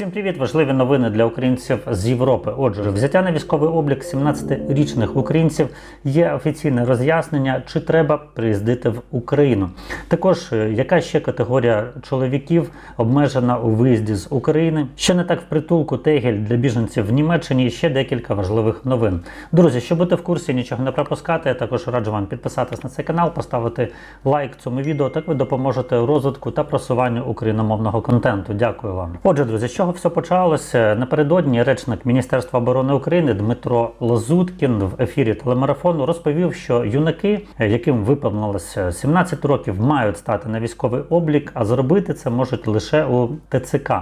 Всім привіт! Важливі новини для українців з Європи. Отже, взяття на військовий облік 17-річних українців є офіційне роз'яснення, чи треба приїздити в Україну. Також е, яка ще категорія чоловіків обмежена у виїзді з України? Ще не так в притулку Тегель для біженців в Німеччині. Ще декілька важливих новин. Друзі, щоб бути в курсі, нічого не пропускати. Я також раджу вам підписатись на цей канал, поставити лайк цьому відео. Так ви допоможете розвитку та просуванню україномовного контенту. Дякую вам. Отже, друзі, з чого все почалося? Напередодні речник Міністерства оборони України Дмитро Лазуткін в ефірі телемарафону розповів, що юнаки, яким виповнилося 17 років, мають стати на військовий облік, а зробити це можуть лише у ТЦК.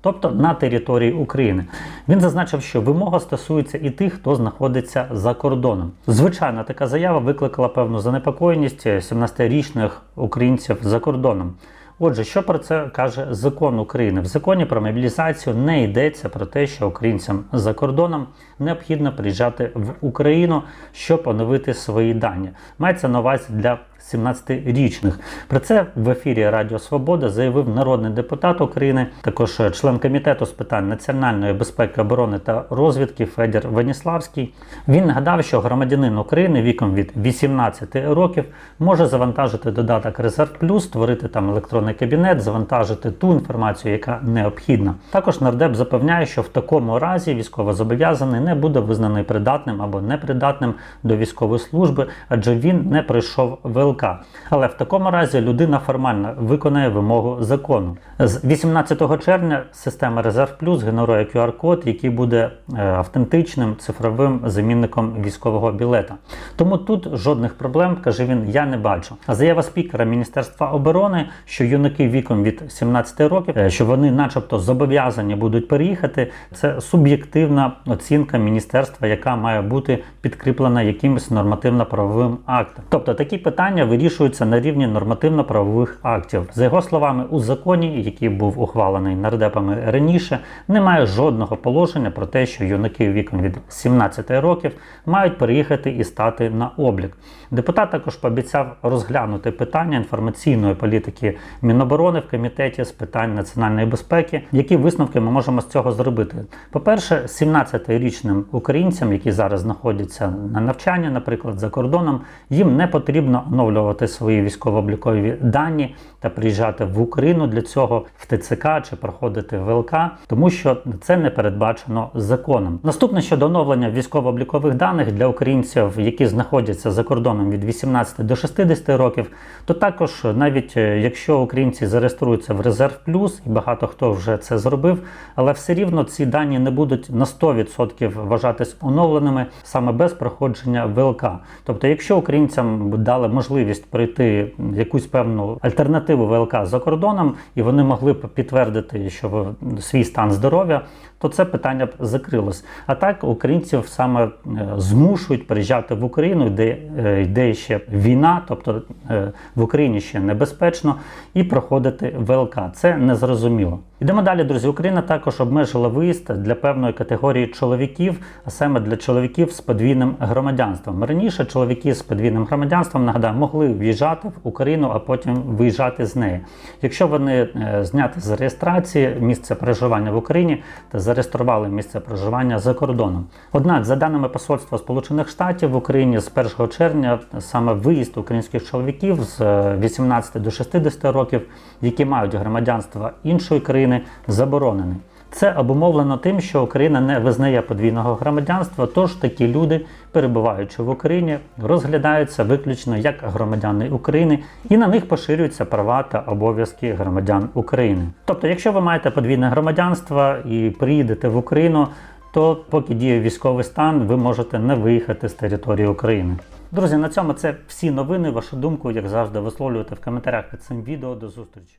Тобто на території України він зазначив, що вимога стосується і тих, хто знаходиться за кордоном. Звичайно, така заява викликала певну занепокоєність 17-річних українців за кордоном. Отже, що про це каже закон України? В законі про мобілізацію не йдеться про те, що українцям за кордоном необхідно приїжджати в Україну, щоб оновити свої дані. Мається на увазі для 17-річних. Про це в ефірі Радіо Свобода заявив народний депутат України, також член комітету з питань національної безпеки, оборони та розвідки Федір Веніславський. Він нагадав, що громадянин України віком від 18 років може завантажити додаток Резерв Плюс, створити там електронний кабінет, завантажити ту інформацію, яка необхідна. Також нардеп запевняє, що в такому разі військовозобов'язаний не буде визнаний придатним або непридатним до військової служби, адже він не пройшов ВЛК. Але в такому разі людина формально виконає вимогу закону. З 18 червня система Резерв Плюс генерує QR-код, який буде е, автентичним цифровим замінником військового білета. Тому тут жодних проблем, каже він, я не бачу. А заява спікера Міністерства оборони, що юнаки віком від 17 років, е, що вони, начебто, зобов'язані будуть переїхати, це суб'єктивна оцінка міністерства, яка має бути підкріплена якимось нормативно-правовим актом. Тобто такі питання вирішуються на рівні нормативно-правових актів. За його словами, у законі, який був ухвалений нардепами раніше, немає жодного положення про те, що юнаки віком від 17 років мають переїхати і стати на облік. Депутат також пообіцяв розглянути питання інформаційної політики Міноборони в комітеті з питань національної безпеки. Які висновки ми можемо з цього зробити? По-перше, 17-річним українцям, які зараз знаходяться на навчанні, наприклад, за кордоном, їм не потрібно оновлювати свої військово-облікові дані та приїжджати в Україну для цього в ТЦК чи проходити ВЛК, тому що це не передбачено законом. Наступне щодо оновлення військово-облікових даних для українців, які знаходяться за кордоном від 18 до 60 років, то також навіть е, якщо українці зареєструються в резерв плюс, і багато хто вже це зробив, але все рівно ці дані не будуть на 100% вважатись оновленими саме без проходження ВЛК. Тобто, якщо українцям дали можливість пройти якусь певну альтернативу ВЛК за кордоном, і вони могли б підтвердити, що свій стан здоров'я, то це питання б закрилось. А так українців саме е, змушують приїжджати в Україну, де е, йде ще війна, тобто е, в Україні ще небезпечно, і проходити ВЛК. Це незрозуміло. Йдемо далі, друзі. Україна також обмежила виїзд для певної категорії чоловіків, а саме для чоловіків з подвійним громадянством. Раніше чоловіки з подвійним громадянством, нагадаю, могли в'їжджати в Україну, а потім виїжджати з неї. Якщо вони е, зняти з реєстрації місце проживання в Україні та зареєстрували місце проживання за кордоном. Однак, за даними Посольства Сполучених Штатів в Україні з 1 червня саме виїзд українських чоловіків з е, 18 до 60 років, які мають громадянство іншої країни, заборонений. Це обумовлено тим, що Україна не визнає подвійного громадянства, тож такі люди, перебуваючи в Україні, розглядаються виключно як громадяни України, і на них поширюються права та обов'язки громадян України. Тобто, якщо ви маєте подвійне громадянство і приїдете в Україну, то поки діє військовий стан, ви можете не виїхати з території України. Друзі, на цьому це всі новини. Вашу думку, як завжди, висловлюйте в коментарях під цим відео. До зустрічі.